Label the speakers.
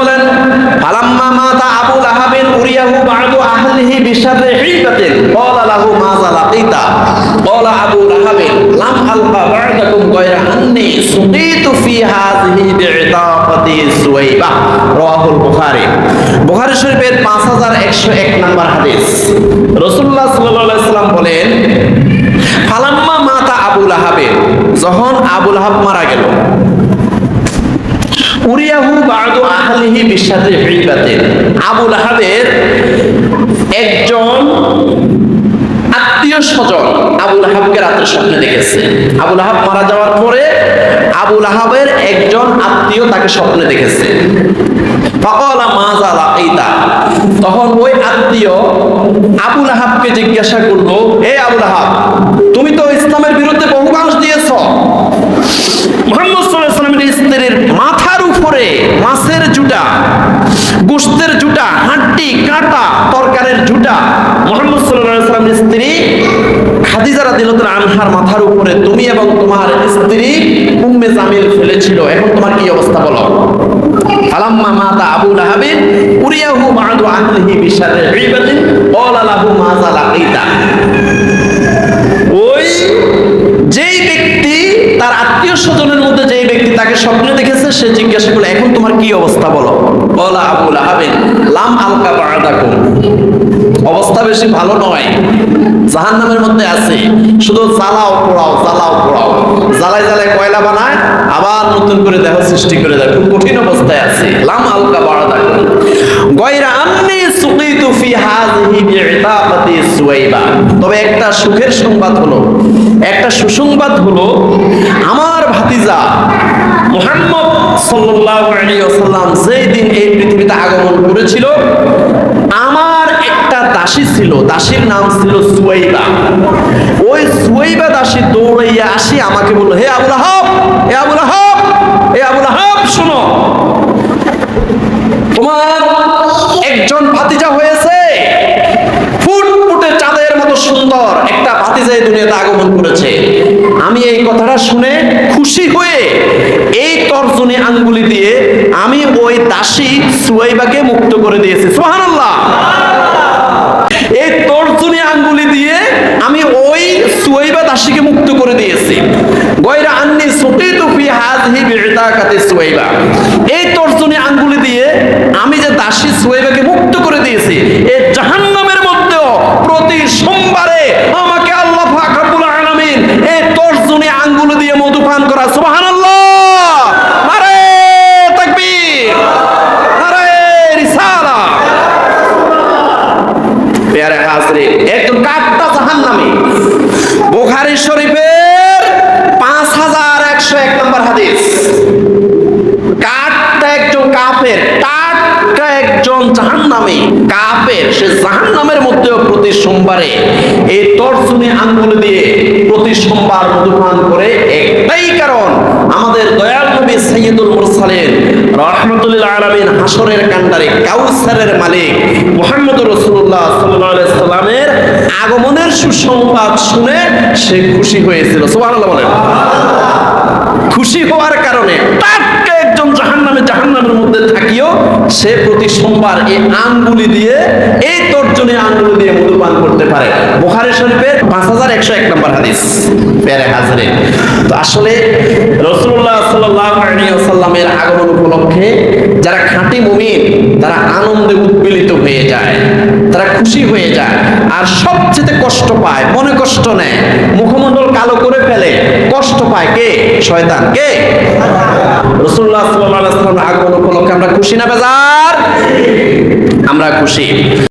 Speaker 1: বলেন মাতা আবু লাহাবিন উরিয়াহু বা'দু আহলিহি বিশাররি হিবাতিন ক্বালা লাহু মাযা লাকিতা ক্বালা আবু লাহাবিন, লাম আলকা বা'দাকুম গায়রা আন্নি সুকিতু ফি হাযিহি বি'তাফাতি সুওয়াইবা রাওয়াহুল বুখারী। বুখারী শরীফের 5101 নম্বর হাদিস। বলেন, ফালাম্মা মাতা যখন আবুল লাহাব মারা গেল উরিয়াহু বাদু আহলিহি বিশাদে হিবাতে আবু লাহাবের একজন আত্মীয় স্বজন আবু লাহাবকে রাতের স্বপ্নে দেখেছে। আবু লাহাব মারা যাওয়ার পরে আবু লাহাবের একজন আত্মীয় তাকে স্বপ্নে দেখেছে। তখন ওই আত্মীয় আবু লাহাবকে জিজ্ঞাসা করল, হে আবু লাহাব, তুমি তো ইসলামের বিরুদ্ধে বহু মানুষ দিয়েছ মোহাম্মদ সাল্লাল্লাহু আলাইহি ওয়াসাল্লামের স্ত্রীর মাথার উপরে মাছের জুটা গোশতের জুটা হাড্ডি কাটা তরকারের জুটা মোহাম্মদ সাল্লাল্লাহু আলাইহি ওয়াসাল্লামের স্ত্রী খাদিজা রাদিয়াল্লাহু আনহার মাথার উপরে তুমি এবং তোমার স্ত্রী উম্মে জামিল ফেলেছিল। এখন তোমার কি অবস্থা বলো? ফালাম্মা মাতা আবু লাহাবিন উরিয়াহু বা'দু আহলিহি বিশারে ইবাদিন ক্বালা লাহু মাযা লাকিতা ওই যেই ব্যক্তি তার আত্মীয় স্বজনের তাকে স্বপ্নে দেখেছে, সে জিজ্ঞাসা করল, এখন তোমার কি অবস্থা বলো? বলা আবু লাহাবিন, লাম আলকা বা'দাকুম। অবস্থা বেশি ভালো নয়। জাহান্নামের মধ্যে আছে। শুধু জ্বালাও, পোড়াও জ্বালাও, পোড়াও। জ্বালায় জ্বালায় কয়লা বানায়, আবার নতুন করে দেহ সৃষ্টি করে দেয়। খুব কঠিন অবস্থায় আছে। লাম আলকা বা'দাকুম। গয়রা আন্নি সুকিতু ফি হাযিহি বি'তাকাতি সুওয়াইবা তবে একটা সুখের সংবাদ হলো, একটা সুসংবাদ হলো, আমার ভাতিজা মুহাম্মদ সাল্লাল্লাহু আলাইহি ওয়াসাল্লাম যেই দিন এই পৃথিবীতে আগমন করেছিল, আমার একটা দাসী ছিল, দাসীর নাম ছিল সুয়াইবা। ওই সুয়াইবা দাসী দৌড়াইয়া আসি আমাকে বলল, হে আবুল আহাব, হে আবুল আহাব, হে আবুল আহাব, শোনো। তোমার একজন ভাতিজা হয়েছে। ফুটফুটে চাঁদের মতো সুন্দর একটা ভাতিজা এই দুনিয়াতে আগমন করেছে। আমি এই কথাটা শুনে খুশি হয়ে এই তর্জনী আঙ্গুলি দিয়ে আমি ওই দাসী সুয়াইবাকে মুক্ত করে দিয়েছি। সুবহানাল্লাহ। এই তর্জনী আঙ্গুলি দিয়ে আমি ওই সুয়াইবা দাসীকে মুক্ত করে দিয়েছি। গয়রা আন্নি সুকিতু ফি হাযিহি বি'তাকাতি সুয়াইবা। এই তর্জনী আঙ্গুলি দিয়ে আমি যে দাসী সুয়াইবাকে মুক্ত করে দিয়েছি এই জাহান্নামের মধ্যেও প্রতি সোমবারে আমাকে আল্লাহ পাক রব্বুল আলামিন এই তর্জনী আঙ্গুলি দিয়ে মধু পান করা সুবহানাল্লাহ নারে তাকবীর নারে রিসালা পেয়ারে হাজরে একজন কাটটা জাহান্নামী বুখারী শরীফের পাঁচ হাজার একশো এক নম্বর হাদিস। কাটটা একজন কাফের টাটকা একজন জাহান্নামী। কাফের, সে জাহান্নামের মধ্যেও প্রতি সোমবারে এই তর্জনী আঙ্গুল দিয়ে প্রতি সোমবার মধুপান করে একটাই কারণ, আমাদের দয়াল নবী সৈয়দুল মুরসালিন রহমতুল্লাহ আলামিন হাসরের কান্ডারে কাউসারের মালিক মুহাম্মদ রাসূলুল্লাহ সাল্লাল্লাহু আলাইহি সাল্লামের আগমনের সুসংবাদ শুনে সে খুশি হয়েছিল। সুবহানাল্লাহ বলেন। খুশি হওয়ার কারণে একজন মধ্যে থাকিও সে প্রতি সোমবার এই আঙ্গুলি দিয়ে, এই তর্জনী আঙ্গুলি দিয়ে মধু পান করতে পারে। বুখারী শরীফের পাঁচ হাজার একশো এক নম্বর হাদিস। হাজারে। তো আসলে রসুল্লাহ আগমন উপলক্ষে যারা খাঁটি মুমিন, তারা আনন্দে উদ্বেলিত হয়ে যায়। তারা খুশি হয়ে যায়। আর সবচেয়ে কষ্ট পায়, মনে কষ্ট নেয়। মুখমণ্ডল কালো করে ফেলে। কষ্ট পায় কে? শয়তান। কে? রসুল্লাহ সাল্লাহ আগমন উপলক্ষে আমরা খুশি না বেজার? আমরা খুশি।